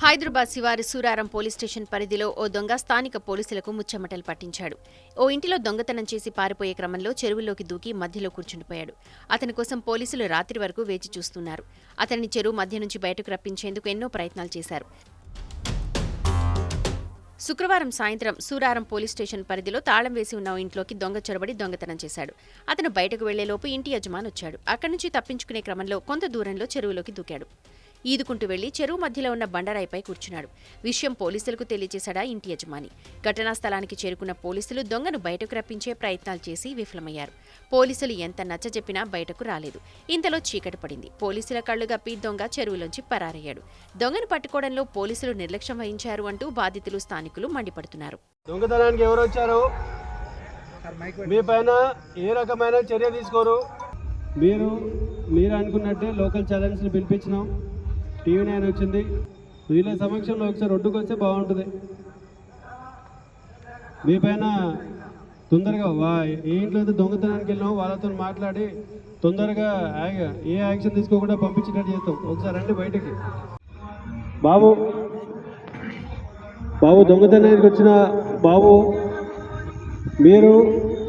హైదరాబాద్ శివారు Suraram police station పరిధిలో ఓ దొంగ స్థానిక పోలీసులకు ముచ్చమటలు పట్టించాడు. ఓ ఇంటిలో దొంగతనం చేసి పారిపోయే క్రమంలో చెరువులోకి దూకి మధ్యలో కూర్చుండిపోయాడు. అతని కోసం పోలీసులు రాత్రి వరకు వేచి చూస్తున్నారు. అతన్ని చెరువు మధ్య నుంచి బయటకు రప్పించేందుకు ఎన్నో ప్రయత్నాలు చేశారు. శుక్రవారం సాయంత్రం సూరారం పోలీస్ స్టేషన్ పరిధిలో తాళం వేసి ఉన్న ఇంట్లోకి దొంగ చొరబడి దొంగతనం చేశాడు. అతను బయటకు వెళ్ళేలోపు ఇంటి యజమాని వచ్చాడు. అక్కడి నుంచి తప్పించుకునే క్రమంలో కొంత దూరంలో చెరువులోకి దూకాడు. ఈదుకుంటూ వెళ్ళి చెరువు మధ్యలో ఉన్న బండరాయిపై కూర్చున్నాడు. విషయం పోలీసులకు తెలియజేశాడా ఇంటి యజమాని. ఘటనా స్థలానికి చేరుకున్న పోలీసులు దొంగను బయటకు రప్పించే ప్రయత్నాలు చేసి విఫలమయ్యారు. పోలీసులు ఎంత నచ్చజెప్పినా బయటకు రాలేదు. ఇంతలో చీకటి పడింది. పోలీసుల కళ్ళు గప్పి దొంగ చెరువులోంచి పరారయ్యాడు. దొంగను పట్టుకోవడంలో పోలీసులు నిర్లక్ష్యం వహించారు అంటూ బాధితులు స్థానికులు మండిపడుతున్నారు. దొంగతనానికి ఎవరు వచ్చారు? మీ పైన ఏ రకమైన చర్య తీసుకోరు? మీరు మీరు అనుకున్నట్టే లోకల్ ఛాలెంజ్ని పిలిపించినాం. టీవీ నైన్ వచ్చింది. వీళ్ళ సమక్షంలో ఒకసారి ఒడ్డుకు వస్తే బాగుంటుంది. మీ పైన తొందరగా వా ఏ ఇంట్లో అయితే దొంగతనానికి వెళ్ళామో వాళ్ళతో మాట్లాడి తొందరగా ఏ యాక్షన్ తీసుకోకుండా పంపించినట్టు చేస్తాం ఒకసారి రండి బయటికి. బాబు బాబు దొంగతనానికి వచ్చిన బాబు మీరు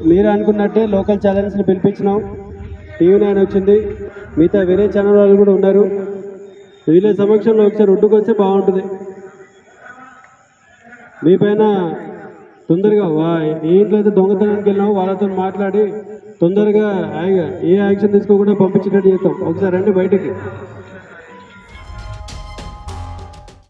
మీరు అనుకున్నట్టే లోకల్ ఛానల్స్ని పిలిపించినాం. టీవీ నైన్ వచ్చింది. మిగతా వేరే ఛానల్ వాళ్ళు కూడా ఉన్నారు. వీళ్ళ సమక్షంలో ఒకసారి ఒడ్డుకొస్తే బాగుంటుంది. మీ పైన తొందరగా వా ఏ ఇంట్లో అయితే దొంగతనానికి వెళ్ళామో వాళ్ళతో మాట్లాడి తొందరగా హాయిగా ఏ యాక్షన్ తీసుకోకుండా పంపించినట్టు చేస్తాం ఒకసారి రండి బయటికి.